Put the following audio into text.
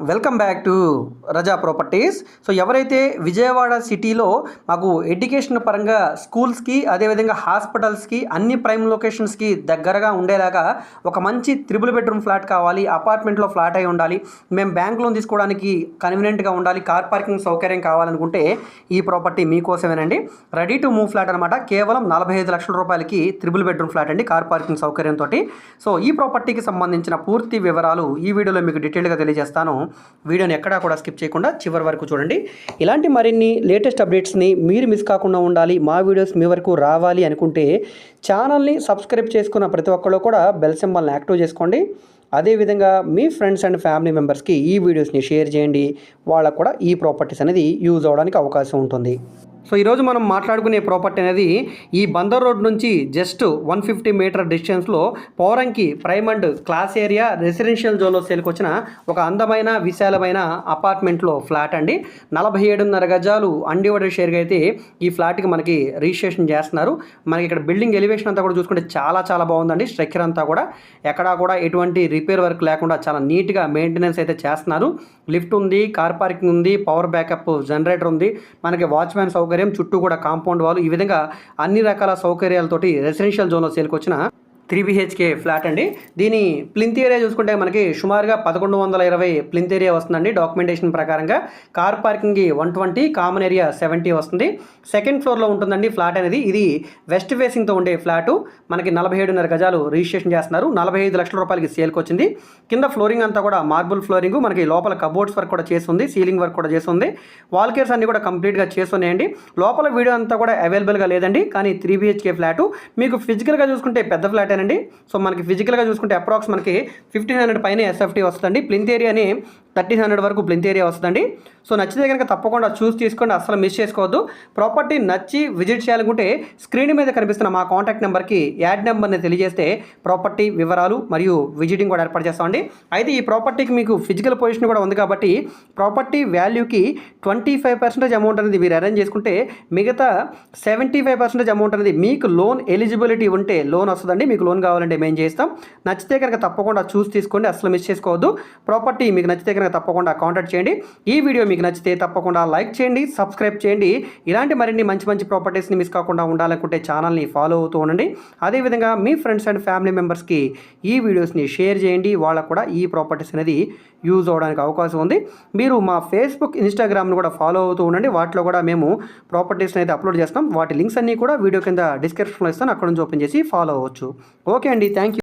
Welcome back to Raza properties. So ఎవరైతే విజయవాడ సిటీలో మాకు ఎడ్యుకేషన్ పరంగా స్కూల్స్కి అదేవిధంగా హాస్పిటల్స్కి అన్ని ప్రైమ్ లొకేషన్స్కి దగ్గరగా ఉండేలాగా ఒక మంచి త్రిబుల్ బెడ్రూమ్ ఫ్లాట్ కావాలి అపార్ట్మెంట్లో ఫ్లాట్ అయి ఉండాలి మేము బ్యాంక్ లోన్ తీసుకోవడానికి కన్వీనియంట్గా ఉండాలి కార్ పార్కింగ్ సౌకర్యం కావాలనుకుంటే ఈ ప్రాపర్టీ మీకోసమేనండి. రెడీ టు మూవ్ ఫ్లాట్ అనమాట కేవలం నలభై ఐదు లక్షల రూపాయలకి త్రిబుల్ బెడ్రూమ్ ఫ్లాట్ అండి కార్ పార్కింగ్ సౌకర్యంతో సో ఈ ప్రాపర్టీకి సంబంధించిన పూర్తి వివరాలు ఈ వీడియోలో మీకు డీటెయిల్గా తెలియజేస్తాను. వీడియోని ఎక్కడా కూడా స్కిప్ చేయకుండా చివరి వరకు చూడండి. ఇలాంటి మరిన్ని లేటెస్ట్ అప్డేట్స్ని మీరు మిస్ కాకుండా ఉండాలి మా వీడియోస్ మీ వరకు రావాలి అనుకుంటే ఛానల్ని సబ్స్క్రైబ్ చేసుకున్న ప్రతి ఒక్కళ్ళు కూడా బెల్ సింబల్ని యాక్టివ్ చేసుకోండి. అదేవిధంగా మీ ఫ్రెండ్స్ అండ్ ఫ్యామిలీ మెంబర్స్కి ఈ వీడియోస్ని షేర్ చేయండి. వాళ్ళకు కూడా ఈ ప్రాపర్టీస్ అనేది యూజ్ అవడానికి అవకాశం ఉంటుంది. సో ఈరోజు మనం మాట్లాడుకునే ప్రాపర్టీ అనేది ఈ బందర్ రోడ్ నుంచి జస్ట్ వన్ ఫిఫ్టీ మీటర్ డిస్టెన్స్లో పౌరంకి prime and class area residential జోన్లో సేల్కి వచ్చిన ఒక అందమైన విశాలమైన అపార్ట్మెంట్లో ఫ్లాట్ అండి. నలభై ఏడున్నర గజాలు అన్డివైడెడ్ షేర్గా అయితే ఈ ఫ్లాట్కి మనకి రిజిస్ట్రేషన్ చేస్తున్నారు. మనకి ఇక్కడ బిల్డింగ్ ఎలివేషన్ అంతా కూడా చూసుకుంటే చాలా చాలా బాగుందండి. స్ట్రక్చర్ అంతా కూడా ఎక్కడా కూడా ఎటువంటి రిపేర్ వర్క్ లేకుండా చాలా నీట్గా మెయింటెనెన్స్ అయితే చేస్తున్నారు. లిఫ్ట్ ఉంది కార్ పార్కింగ్ ఉంది పవర్ బ్యాకప్ జనరేటర్ ఉంది. మనకి వాచ్మ్యాన్ సౌకర్యం చుట్టూ కూడా కాంపౌండ్ వాళ్ళు ఈ విధంగా అన్ని రకాల సౌకర్యాలతోటి రెసిడెన్షియల్ జోన్లో సేల్కొచ్చిన త్రీ బిహెచ్కే ఫ్లాట్ అండి. దీని ప్లింత్ ఏరియా చూసుకుంటే మనకి సుమారుగా పదకొండు వందల ఇరవై ప్లింత్ ఏరియా వస్తుందండి డాక్యుమెంటేషన్ ప్రకారంగా. Car పార్కింగ్కి one twenty common area seventy వస్తుంది. సెకండ్ ఫ్లోర్లో ఉంటుందండి ఫ్లాట్ అనేది. ఇది వెస్ట్ ఫేసింగ్తో ఉండే ఫ్లాటు. మనకి నలభై ఏడున్నర గజాలు రిజిస్ట్రేషన్ చేస్తున్నారు. నలభై ఐదు లక్షల రూపాయలకి సేల్కి వచ్చింది. కింద ఫ్లోరింగ్ అంతా కూడా మార్బుల్ ఫ్లోరింగ్. మనకి లోపల కబోర్డ్స్ వర్క్ కూడా చేస్తుంది. సీలింగ్ వర్క్ కూడా చేస్తుంది. వాల్ కేర్స్ అన్ని కూడా కంప్లీట్గా చేస్తున్నాయండి. లోపల వీడియో అంతా కూడా అవైలబుల్గా లేదండి. కానీ త్రీ బిహెచ్కే ఫ్లాటు. మీకు ఫిజికల్గా చూసుకుంటే పెద్ద ఫ్లాట్ అండి సో మనకి ఫిజికల్గా చూసుకుంటే అప్రాక్స్ మనకి ఫిఫ్టీన్ హండ్రెడ్ పైన ఎస్ఎఫ్టీ వస్తుందండి. ప్లింత్ ఏరియాని థర్టీన్ హండ్రెడ్ వరకు ప్లింత్ ఏరియా వస్తుందండి. సో నచ్చితే కనుక తప్పకుండా చూస్ తీసుకోండి అసలు మిస్ చేసుకోవద్దు. ప్రాపర్టీ నచ్చి విజిట్ చేయాలనుకుంటే స్క్రీన్ మీద కనిపిస్తున్న మా కాంటాక్ట్ నెంబర్కి యాడ్ నెంబర్ని తెలియజేస్తే ప్రాపర్టీ వివరాలు మరియు విజిటింగ్ కూడా ఏర్పాటు చేస్తామండి. అయితే ఈ ప్రాపర్టీకి మీకు ఫిజికల్ పొజిషన్ కూడా ఉంది కాబట్టి ప్రాపర్టీ వాల్యూకి ట్వంటీ ఫైవ్ పర్సెంటేజ్ అమౌంట్ అనేది మీరు అరేంజ్ చేసుకుంటే మిగతా సెవెంటీ ఫైవ్ పర్సెంటేజ్ అమౌంట్ అనేది మీకు లోన్ ఎలిజిబిలిటీ ఉంటే లోన్ వస్తుందండి. మీకు లోన్ కావాలంటే మేము చేస్తాం. నచ్చితే కనుక తప్పకుండా చూసి తీసుకోండి అసలు మిస్ చేసుకోవద్దు. ప్రాపర్టీ మీకు నచ్చితే కనుక తప్పకుండా కాంటాక్ట్ చేయండి. ఈ వీడియో మీకు నచ్చితే తప్పకుండా లైక్ చేయండి సబ్స్క్రైబ్ చేయండి. ఇలాంటి మరిన్ని మంచి మంచి ప్రాపర్టీస్ని మిస్ కాకుండా ఉండాలనుకుంటే ఛానల్ని ఫాలో అవుతూ ఉండండి. అదేవిధంగా మీ ఫ్రెండ్స్ అండ్ ఫ్యామిలీ మెంబర్స్కి ఈ వీడియోస్ని షేర్ చేయండి. వాళ్ళకు కూడా ఈ ప్రాపర్టీస్ అనేది యూజ్ అవడానికి అవకాశం ఉంది. మీరు మా ఫేస్బుక్ ఇన్స్టాగ్రామ్ను కూడా ఫాలో అవుతూ ఉండండి. వాటిలో కూడా మేము ప్రాపర్టీస్ని అయితే అప్లోడ్ చేస్తాం. వాటి లింక్స్ అన్నీ కూడా వీడియో కింద డిస్క్రిప్షన్లో ఇస్తాను. అక్కడ నుంచి ఓపెన్ చేసి ఫాలో అవ్వచ్చు. ఓకే అండి. Thank you